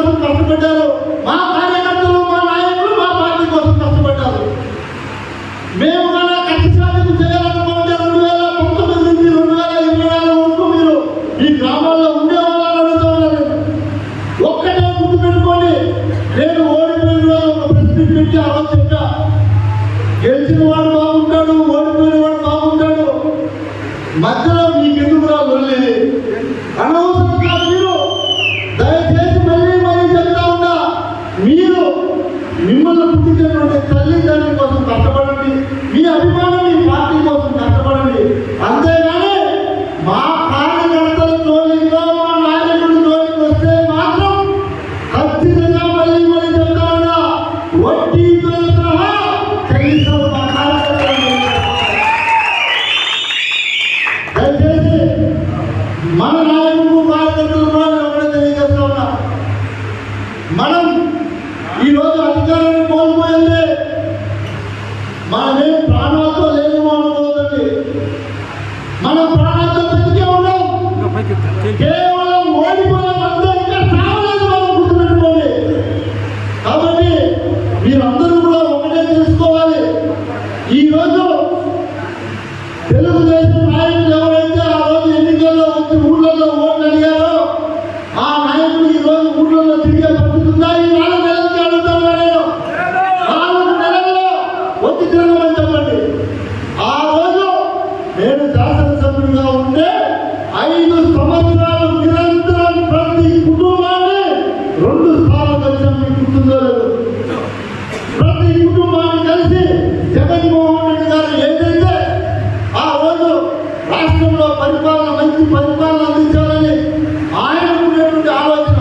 కోసం కష్టపడ్డారు మా వడ్డీతో సహా కనీసం దయచేసి మన నాయకులు మనం ఈరోజు అధికారాన్ని కోల్పోయింది మనమేం ప్రాణాలతో లేము అనుకోదండి మన ప్రాణాలతో బతికే ఉన్నాం కేవలం ఓడిపోయిన అంతా ఇంకా రాష్ట్రంలో పరిపాలన మంచి పరిపాలన అందించాలని ఆయనకునేటువంటి ఆలోచన.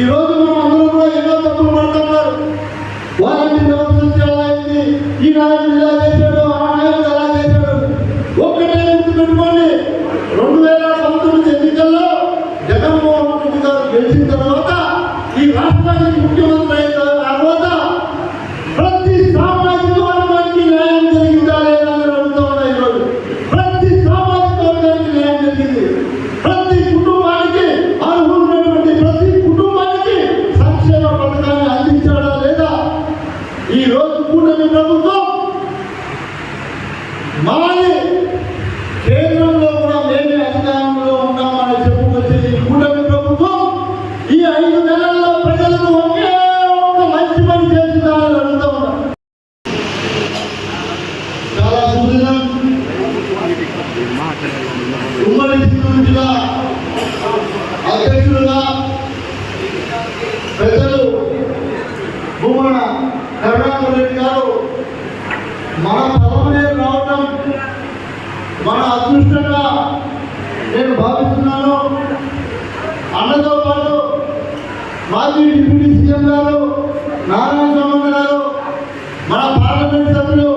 ఈరోజు మనం అందరూ కూడా ఎన్నో తప్పులు పడుతున్నారు వాళ్ళని వ్యవస్థ ఎలా ఈ నాయకుడు ఇలా చేశాడు ఆ నాయకుడు ఎలా చేశాడు ఒక్కటే గుర్తుపెట్టుకోండి రెండు వేల పంతొమ్మిది ఎన్నికల్లో జగన్మోహన్ రెడ్డి గారు గెలిచిన తర్వాత ఈ రాష్ట్రానికి ముఖ్యమంత్రి రామచంద్ర రెడ్డి గారు మన పదవులు రావటం మన అదృష్టంగా నేను భావిస్తున్నాను. అన్నతో పాటు మాజీ డిప్యూటీ సీఎం గారు నారాయణ స్వామి గారు మన పార్లమెంట్ సభ్యులు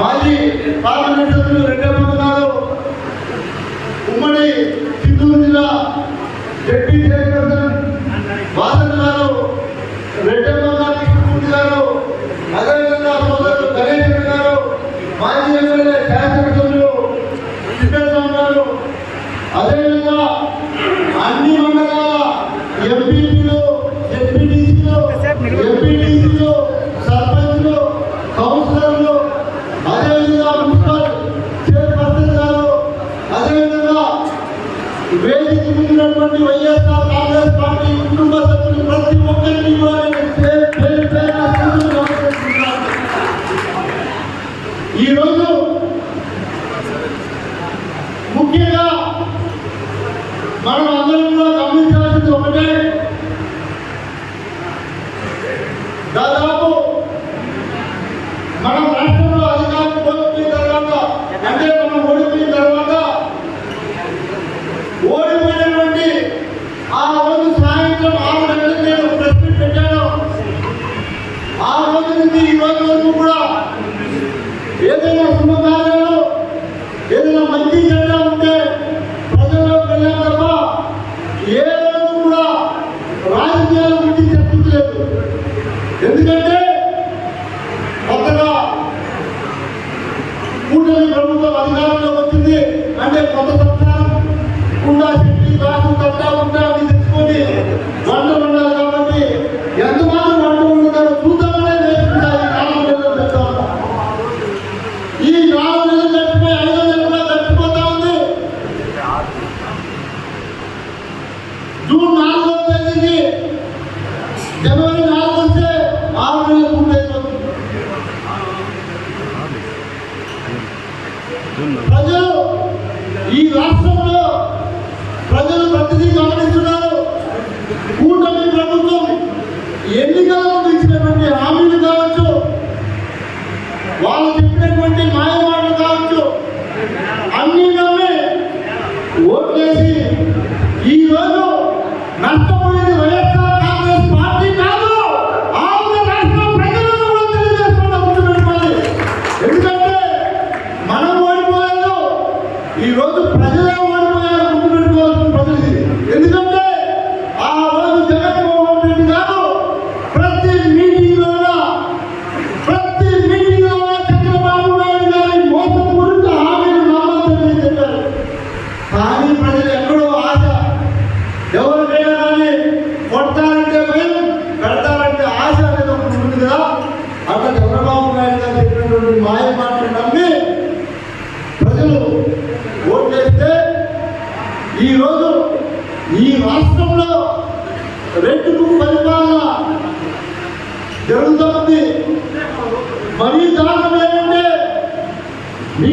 మాజీ పార్లమెంట్ సభ్యులు రెండు ఎంపీటీసీలో ఎంపీటీసీలో సర్పంచ్లో కౌన్సిలర్లో అదేవిధంగా అదేవిధంగా వేదిక ముందున్నటువంటి వైఎస్ఆర్ కాంగ్రెస్ పార్టీ కుటుంబ సభ్యులు ప్రతి మనం అందరం దాదాపు గత సంవత్సరం ఉండాల్సింది రాష్ట్ర చట్టం ఉంటాం Lord.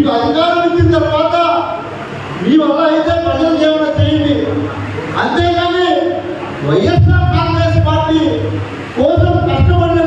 మీకు అధికారం ఇచ్చిన తర్వాత మీ వల్ల అయితే ప్రజలు ఏమైనా చేయండి అంతేగాని వైఎస్ఆర్ కాంగ్రెస్ పార్టీ కోసం కష్టపడిన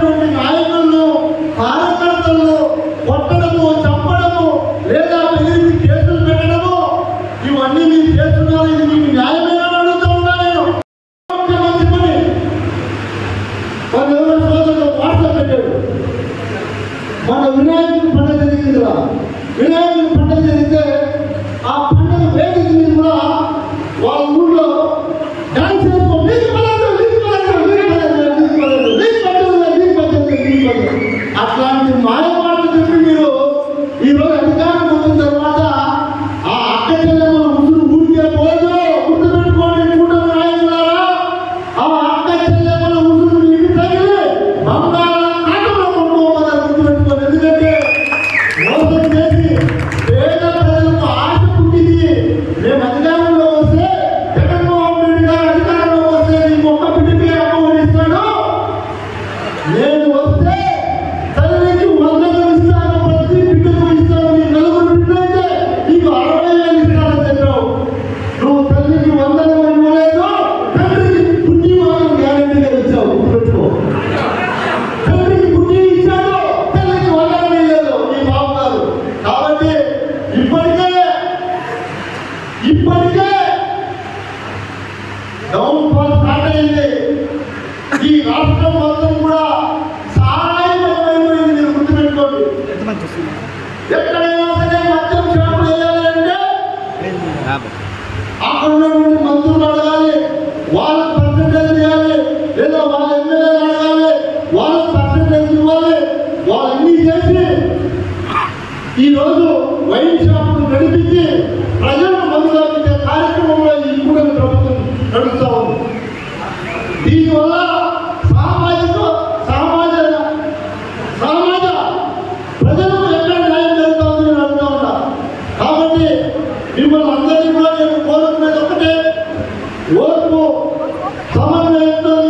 వచ్చేసింది అక్కడ ఉన్నటువంటి మంత్రులు అడగాలి వాళ్ళ పర్సంటేజ్ చేయాలి లేదా వాళ్ళ ఎమ్మెల్యేలు అడగాలి వాళ్ళ పర్సంటేజ్ ఇవ్వాలి వాళ్ళన్నీ చేసి వైన్ షాపులు నడిపించి ప్రజలను మందులు కార్యక్రమంలో ఈ కూడా ప్రభుత్వం నడుస్తూ ఉంది. దీనివల్ల হবে